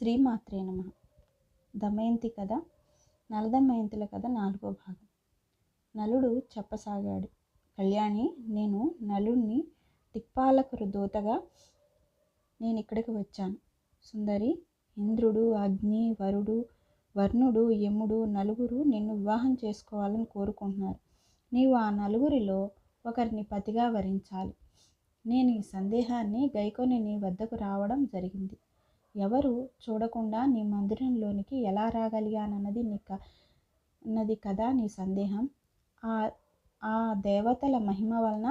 శ్రీమాత్రే నమ. దమయంతి కథ నలదమయంతుల కథ నాలుగో భాగం. నలుడు చెప్పసాగాడు. కళ్యాణి నేను నలుణ్ణి తిప్పాలకురు దూతగా నేను ఇక్కడికి వచ్చాను. సుందరి ఇంద్రుడు అగ్ని వరుడు వర్ణుడు యముడు నలుగురు నిన్ను వివాహం చేసుకోవాలని కోరుకుంటున్నారు. నీవు ఆ నలుగురిలో ఒకరిని పతిగా వరించాలి. నేను ఈ సందేహాన్ని గైకొని నీ వద్దకు రావడం జరిగింది. ఎవరు చూడకుండా నీ మందిరంలోనికి ఎలా రాగలిగానన్నది నీ క అన్నది కదా నీ సందేహం. ఆ ఆ దేవతల మహిమ వలన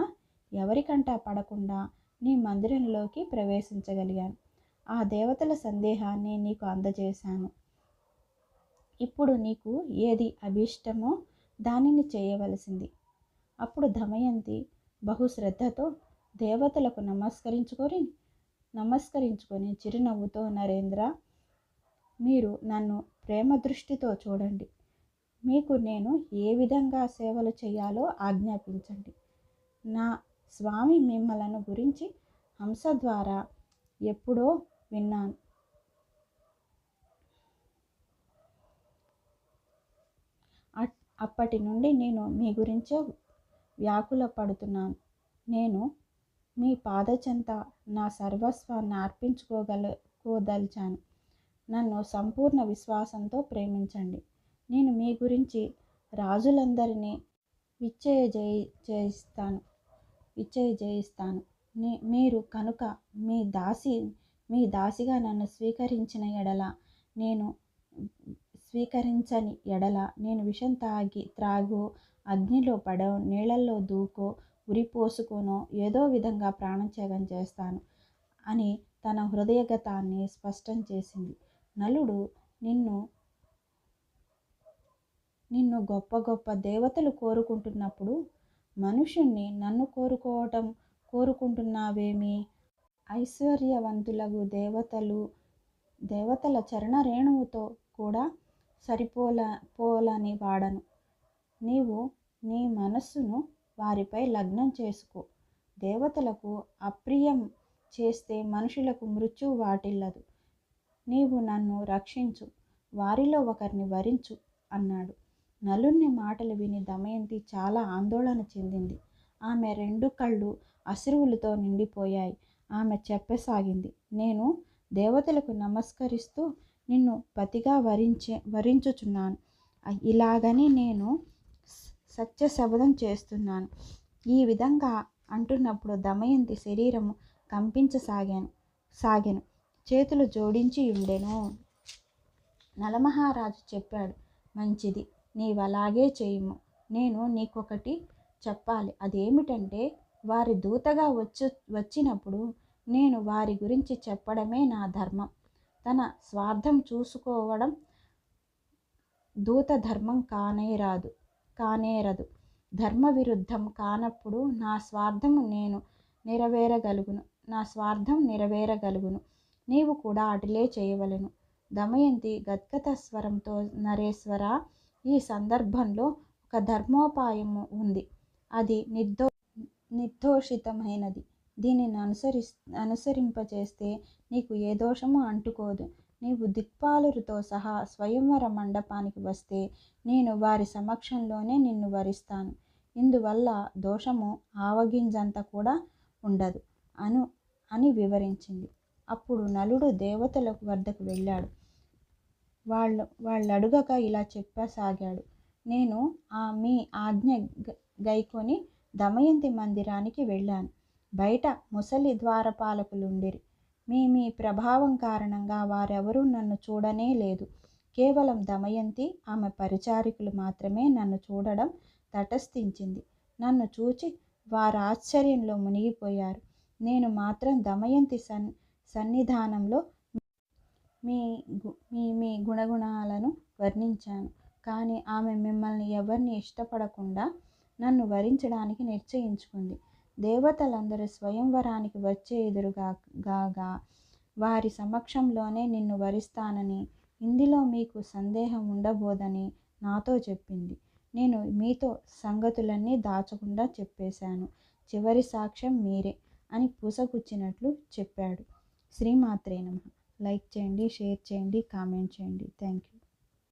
ఎవరికంటా పడకుండా నీ మందిరంలోకి ప్రవేశించగలిగాను. ఆ దేవతల సందేహాన్ని నీకు అందజేశాను. ఇప్పుడు నీకు ఏది అభీష్టమో దానిని చేయవలసింది. అప్పుడు దమయంతి బహుశ్రద్ధతో దేవతలకు నమస్కరించుకొని నమస్కరించుకొని చిరునవ్వుతో నరేంద్ర మీరు నన్ను ప్రేమ దృష్టితో చూడండి. మీకు నేను ఏ విధంగా సేవలు చేయాలో ఆజ్ఞాపించండి. నా స్వామి మిమ్మలను గురించి హంస ద్వారా ఎప్పుడో విన్నాను. అప్పటి నుండి నేను మీ గురించే వ్యాకుల పడుతున్నాను నేను మీ పాదచెంత నా సర్వస్వాన్ని అర్పించుకోగలకోదలిచాను నన్ను సంపూర్ణ విశ్వాసంతో ప్రేమించండి. నేను మీ గురించి రాజులందరినీ విచ్చయ జయి జయిస్తాను. విచ్చయ జయిస్తాను. మీరు కనుక మీ దాసి మీ దాసిగా నన్ను స్వీకరించిన ఎడల నేను స్వీకరించని ఎడల నేను విషం తాగి త్రాగు అగ్నిలో పడో నీళ్ళల్లో దూకో ఉరి పోసుకోనో ఏదో విధంగా ప్రాణత్యాగం చేస్తాను అని తన హృదయగతాన్ని స్పష్టం చేసింది. నలుడు నిన్ను నిన్ను గొప్ప గొప్ప దేవతలు కోరుకుంటున్నప్పుడు మనుషుణ్ణి నన్ను కోరుకోవటం కోరుకుంటున్నావేమి? ఐశ్వర్యవంతులకు దేవతలు దేవతల చరణ రేణువుతో కూడా సరిపోల పోలని వాడను. నీవు నీ మనస్సును వారిపై లగ్నం చేసుకో. దేవతలకు అప్రియం చేస్తే మనుషులకు మృత్యు వాటిల్లదు. నీవు నన్ను రక్షించు వారిలో ఒకరిని వరించు అన్నాడు. నలుని మాటలు విని దమయంతి చాలా ఆందోళన చెందింది. ఆమె రెండు కళ్ళు అశ్రువులతో నిండిపోయాయి. ఆమె చెప్పసాగింది నేను దేవతలకు నమస్కరిస్తూ నిన్ను పతిగా వరించే వరించుచున్నాను. ఇలాగని నేను సత్యశబదం చేస్తున్నాను. ఈ విధంగా అంటున్నప్పుడు దమయంతి శరీరము కంపించసాగాను సాగాను. చేతులు జోడించి ఉండెను నలమహారాజు చెప్పాడు మంచిది నీవలాగే చేయము. నేను నీకొకటి చెప్పాలి. అదేమిటంటే వారి దూతగా వచ్చి వచ్చినప్పుడు నేను వారి గురించి చెప్పడమే నా ధర్మం. తన స్వార్థం చూసుకోవడం దూత ధర్మం కానేరాదు. కానేరదు. ధర్మ విరుద్ధం కానప్పుడు నా స్వార్థము నేను నెరవేరగలుగును. నా స్వార్థం నెరవేరగలుగును. నీవు కూడా అటులే చేయవలను. దమయంతి గద్గత స్వరంతో నరేశ్వర ఈ సందర్భంలో ఒక ధర్మోపాయము ఉంది. అది నిర్దో నిర్దోషితమైనది. దీనిని అనుసరి అనుసరింపచేస్తే నీకు ఏ దోషము అంటుకోదు. నీవు దిక్పాలురితో సహా స్వయంవర మండపానికి వస్తే నేను వారి సమక్షంలోనే నిన్ను వరిస్తాను. ఇందువల్ల దోషము ఆవగింజంత కూడా ఉండదు అను అని వివరించింది. అప్పుడు నలుడు దేవతల వద్దకు వెళ్ళాడు. వాళ్ళు వాళ్ళు అడుగక ఇలా చెప్పసాగాడు. నేను ఆ మీ ఆజ్ఞ గైకొని దమయంతి మందిరానికి వెళ్ళాను. బయట ముసలి ద్వారపాలకులుండిరి. మీ మీ ప్రభావం కారణంగా వారెవరూ నన్ను చూడనే లేదు. కేవలం దమయంతి ఆమె పరిచారికులు మాత్రమే నన్ను చూడడం తటస్థించింది. నన్ను చూచి వారు ఆశ్చర్యంలో మునిగిపోయారు. నేను మాత్రం దమయంతి సన్ సన్నిధానంలో మీ మీ మీ గుణగుణాలను వర్ణించాను. కానీ ఆమె మిమ్మల్ని ఎవరిని ఇష్టపడకుండా నన్ను వరించడానికి నిశ్చయించుకుంది. దేవతలందరూ స్వయంవరానికి వచ్చే ఎదురుగా గాగా వారి సమక్షంలోనే నిన్ను వరిస్తానని ఇందులో మీకు సందేహం ఉండబోదని నాతో చెప్పింది. నేను మీతో సంగతులన్నీ దాచకుండా చెప్పేశాను. చివరి సాక్ష్యం మీరే అని పూసగుచ్చినట్లు చెప్పాడు. శ్రీమాత్రే నమ. లైక్ చేయండి షేర్ చేయండి కామెంట్ చేయండి. Thank you